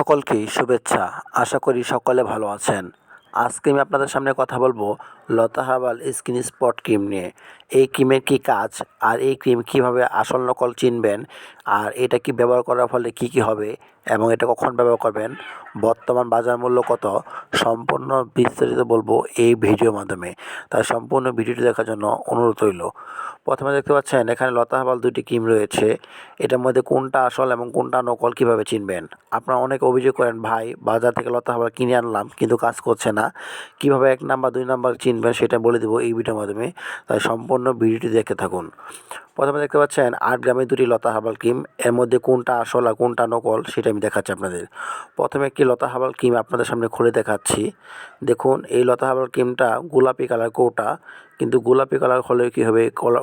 সকলকেই শুভেচ্ছা। আশা করি সকলে ভালো আছেন। আজকে আমি আপনাদের সামনে কথা বলব Lata herbal skin spot cream নিয়ে। এই ক্রিমের কী কাজ আর এই ক্রিম কীভাবে আসল নকল চিনবেন আর এটা কি ব্যবহার করার ফলে কি কি হবে এবং এটা কখন ব্যবহার করবেন? বর্তমান বাজার মূল্য কত? সম্পূর্ণ বিস্তারিত বলব এই ভিডিওর মাধ্যমে। তাই সম্পূর্ণ ভিডিওটি দেখার জন্য অনুরোধ রইল। প্রথমে দেখতে পাচ্ছেন, এখানে লতা হাবাল দুটি কিম রয়েছে। এটার মধ্যে কোনটা আসল এবং কোনটা নকল কীভাবে চিনবেন? আপনারা অনেকে অভিযোগ করেন, ভাই, বাজার থেকে লতা হাবাল কিনে আনলাম, কিন্তু কাজ করছে না। কীভাবে এক নাম্বার, দুই নাম্বার চিনবেন সেটা বলে দেবো এই ভিডিওর মাধ্যমে। তাই সম্পূর্ণ ভিডিওটি দেখে থাকুন। প্রথমে দেখতে পাচ্ছেন, আট গ্রামের দুটি লতা হাবাল ক্রিম। এর মধ্যে কোনটা আসল আর কোনটা নকল সেটা দেখাচ্ছি আপনাদের। প্রথমে একটি লতা হাবাল ক্রিম আপনাদের সামনে খুলে দেখাচ্ছি। দেখুন, এই লতা হাবাল ক্রিমটা গোলাপি কালার কোটা, কিন্তু গোলাপি কালার হলে কী হবে?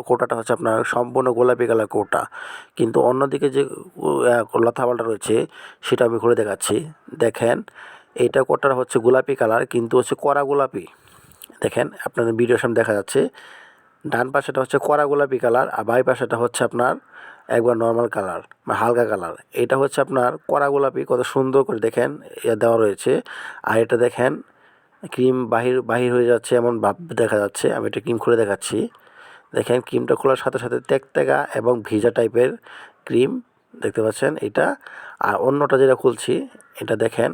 কোটাটা হচ্ছে আপনার সম্পূর্ণ গোলাপি কালার কোটা। কিন্তু অন্যদিকে যে লতা হাবালটা রয়েছে, সেটা আমি খুলে দেখাচ্ছি। দেখেন, এইটা কোটাটা হচ্ছে গোলাপি কালার, কিন্তু হচ্ছে কড়া গোলাপি। দেখেন, আপনাদের ভিডিওর সামনে দেখা যাচ্ছে। ডান পাশেটা হচ্ছে কড়া গোলাপি কালার আর বাই পাশেটা হচ্ছে আপনার একবার নর্মাল কালার মানে হালকা কালার। এটা হচ্ছে আপনার কড়া গোলাপি, কত সুন্দর করে দেখেন দেওয়া রয়েছে। আর এটা দেখেন, ক্রিম বাহির বাহির হয়ে যাচ্ছে এমন ভাব দেখা যাচ্ছে। আমি এটা ক্রিম খুলে দেখাচ্ছি। দেখেন, ক্রিমটা খোলার সাথে সাথে ত্যাগত্যাগা এবং ভিজা টাইপের ক্রিম, দেখতে পাচ্ছেন এটা। আর অন্যটা যেটা খুলছি, এটা দেখেন,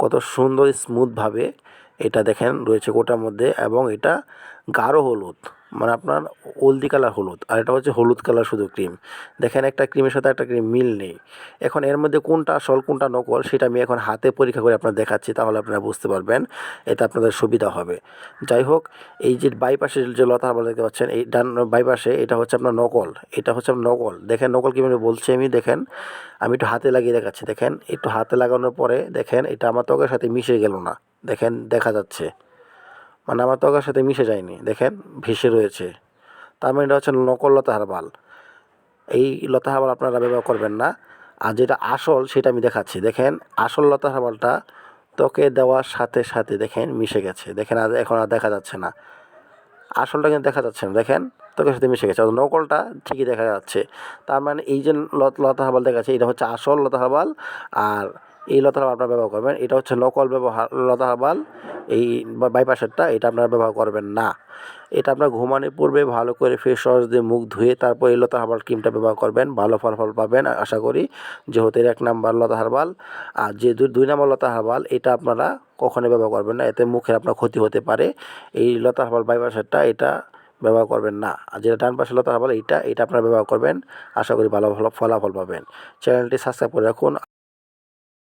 কত সুন্দর স্মুথভাবে এটা দেখেন রয়েছে কোটার মধ্যে এবং এটা গাঢ় হলুদ। মানে আপনার হলদি কালার হলুদ, আর এটা হচ্ছে হলুদ কালার শুধু ক্রিম দেখেন একটা ক্রিমের সাথে একটা ক্রিম মিল নেই। এখন এর মধ্যে কোনটা আসল কোনটা নকল, সেটা আমি এখন হাতে পরীক্ষা করে আপনার দেখাচ্ছি, তাহলে আপনারা বুঝতে পারবেন, এতে আপনাদের সুবিধা হবে। যাই হোক, এই যে বাইপাশে যে লতা হারবাল দেখতে পাচ্ছেন, এই ডান বাইপাশে এটা হচ্ছে আপনার নকল, এটা হচ্ছে আপনার নকল। দেখেন নকল কীভাবে বলছি আমি, দেখেন, আমি একটু হাতে লাগিয়ে দেখাচ্ছি, দেখেন, একটু হাতে লাগানোর পরে দেখেন, এটা আমার ত্বকের সাথে মিশে গেল না। দেখেন, দেখা যাচ্ছে। মানে আমার ত্বকের সাথে মিশে যায়নি, দেখেন, ভেসে রয়েছে। তার মানে এটা হচ্ছে নকল লতা হারবাল। এই লতা হারবাল আপনারা ব্যবহার করবেন না। আর যেটা আসল, সেটা আমি দেখাচ্ছি। দেখেন, আসল লতা হারবালটা ত্বকে দেওয়ার সাথে সাথে, দেখেন, মিশে গেছে। দেখেন, আর এখন আর দেখা যাচ্ছে না। আসলটা কিন্তু দেখা যাচ্ছে না। দেখেন, ত্বকের সাথে মিশে গেছে। নকলটা ঠিকই দেখা যাচ্ছে। তার মানে এই যে লত- লতা হাবাল দেখাচ্ছে, এটা হচ্ছে আসল লতা হাবাল আর এই লতা হাবাল আপনারা ব্যবহার করবেন। এটা হচ্ছে নকল ব্যবহার লতা হাবাল এই বাইপাসেরটা এটা আপনারা ব্যবহার করবেন না। এটা আপনার ঘুমানোর পূর্বে ভালো করে ফেস ওয়াশ দিয়ে মুখ ধুয়ে তারপর এই লতা হার্বাল ক্রিমটা ব্যবহার করবেন। ভালো ফলাফল পাবেন, আশা করি। যেহেতু এক নাম্বার লতা হার্বাল আর যে দুই নাম্বার লতা হার্বাল এটা আপনারা কখনোই ব্যবহার করবেন না। এতে মুখের আপনার ক্ষতি হতে পারে। এই লতা হার্বাল বাইপাসেরটা এটা ব্যবহার করবেন না। আর যেটা ডান পাশে লতা হার্বাল এইটা, এটা আপনারা ব্যবহার করবেন। আশা করি ভালো ভালো ফলাফল পাবেন। চ্যানেলটি সাবস্ক্রাইব করে রাখুন।